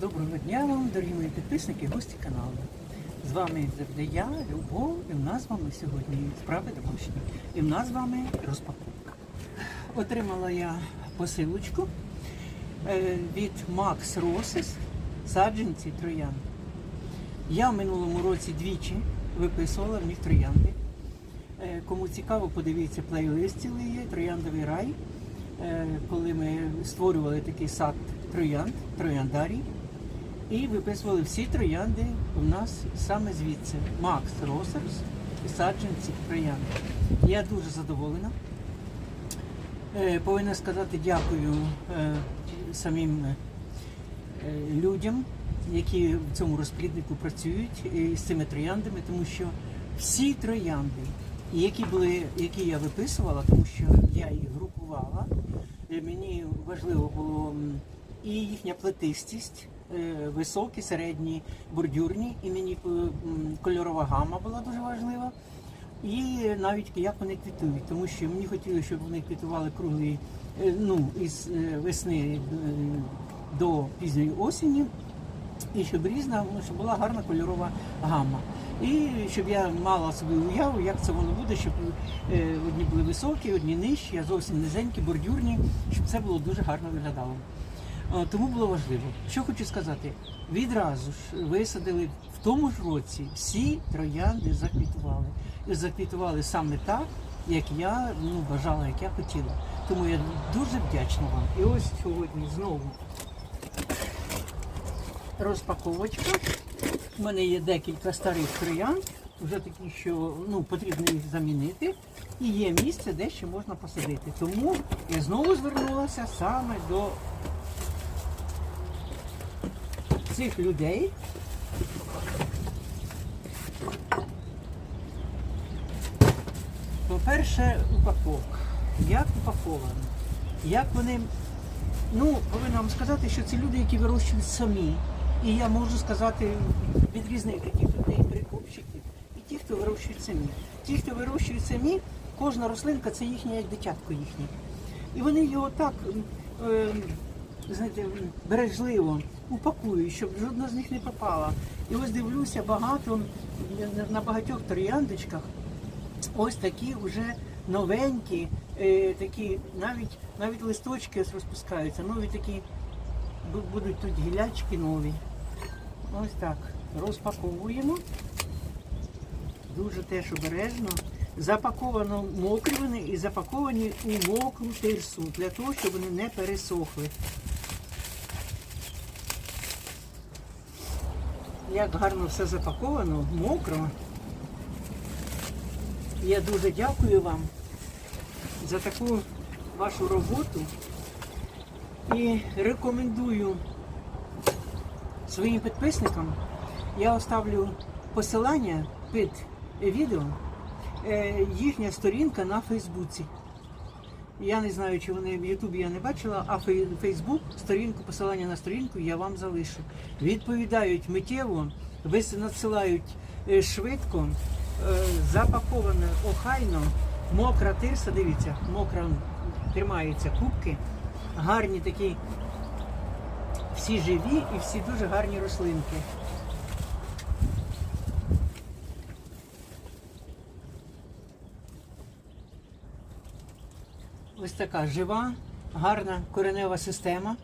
Доброго дня вам, дорогі мої підписники, гості каналу. З вами завжди я, Любов, і в нас з вами сьогодні справи домашні. І в нас з вами розпаковка. Отримала я посилочку е, від Max Roses саджанці троян. Я в минулому році двічі виписувала в них троянди. Е, Кому цікаво, подивіться плейлист цілий є, Трояндовий рай. Е, Коли ми створювали такий сад троянд, трояндарій, і виписували всі троянди у нас саме звідси. Макс Росерс і саджанці троянди. Я дуже задоволена. Е, Повинна сказати дякую е, самим е, людям, які в цьому розпліднику працюють з цими трояндами, тому що всі троянди, які були, які я виписувала, тому що я їх групувала, мені важливо було і їхня плетистість, високі, середні, бордюрні, і мені е, кольорова гама була дуже важлива. І навіть як вони квітують, тому що мені хотілося, щоб вони квітували круглі е, ну, із е, весни е, до пізньої осені, і щоб різна, ну, щоб була гарна кольорова гамма. І щоб я мала собі уяву, як це воно буде, щоб е, одні були високі, одні нижчі, а зовсім низенькі, бордюрні, щоб це було дуже гарно виглядало. Тому було важливо. Що хочу сказати, відразу ж висадили в тому ж році всі троянди заквітували. І заквітували саме так, як я ну, бажала, як я хотіла. Тому я дуже вдячна вам. І ось сьогодні знову розпаковочка. У мене є декілька старих троянд, вже такі, що ну, потрібно їх замінити. І є місце, де ще можна посадити. Тому я знову звернулася саме до цих людей. По-перше, упаковка. Як упаковано? Як вони. Ну, повинна вам сказати, що це люди, які вирощують самі. І я можу сказати, відрізнити тих людей прикупщиків і ті, хто вирощують самі. Ті, хто вирощують самі, кожна рослинка це їхнє як дитятко їхнє. І вони його так е, знаєте, бережливо упакують, щоб жодна з них не пропала. І ось дивлюся, багато на багатьох трояндочках ось такі вже новенькі, е, такі навіть навіть листочки розпускаються, нові такі будуть тут гілячки нові. Ось так. Розпаковуємо. Дуже теж обережно. Запаковано мокрі вони і запаковані у мокру тирсу для того, щоб вони не пересохли. Як гарно все запаковано, мокро. Я дуже дякую вам за таку вашу роботу і рекомендую своїм підписникам. Я оставлю посилання під відео, їхня сторінка на Фейсбуці. Я не знаю, чи вони в Ютубі я не бачила, а Фейсбук, сторінку, посилання на сторінку я вам залишу. Відповідають миттєво, надсилають е, швидко, е, запаковано охайно, мокра тирса, дивіться, мокра тримаються кубки, гарні такі, всі живі і всі дуже гарні рослинки. Ось така жива, гарна коренева система.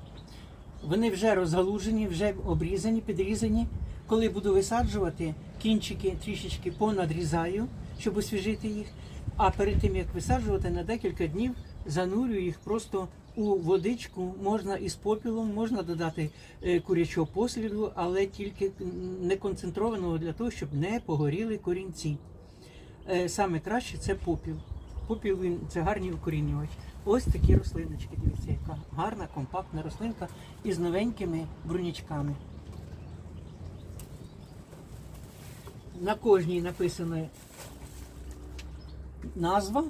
Вони вже розгалужені, вже обрізані, підрізані. Коли буду висаджувати, кінчики трішечки понадрізаю, щоб освіжити їх. А перед тим як висаджувати, на декілька днів занурюю їх просто у водичку. Можна із попілом, можна додати е, курячого посліду, але тільки не концентрованого для того, щоб не погоріли корінці. Е, Саме краще це попіл. Попіл це гарний укорінювач. Ось такі рослиночки. Дивіться, яка гарна, компактна рослинка із новенькими брунячками. На кожній написана назва.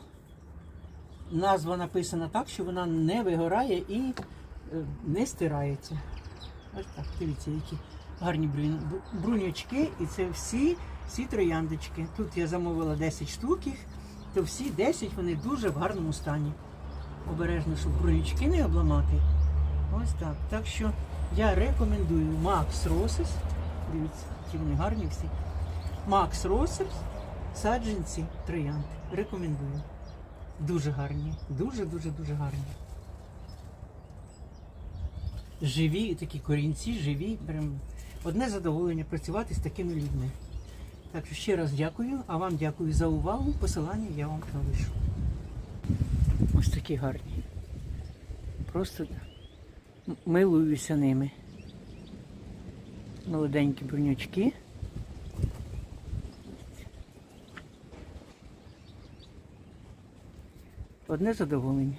Назва написана так, що вона не вигорає і е, не стирається. Ось так, дивіться, які гарні брунячки, і це всі, всі трояндочки. Тут я замовила 10 штук їх, то всі 10 вони дуже в гарному стані. Обережно, щоб брунячки не обламати. Ось так. Так що Я рекомендую Макс Росес. Дивіться, які вони гарні всі. Макс Росес, саджанці троянди. Рекомендую. Дуже гарні. Дуже-дуже дуже гарні. Живі такі корінці, живі. Прям одне задоволення працювати з такими людьми. Так що ще раз дякую, а вам дякую за увагу. Посилання я вам залишу. Ось такі гарні. Просто милуюся ними. Молоденькі брунючки. Одне задоволення.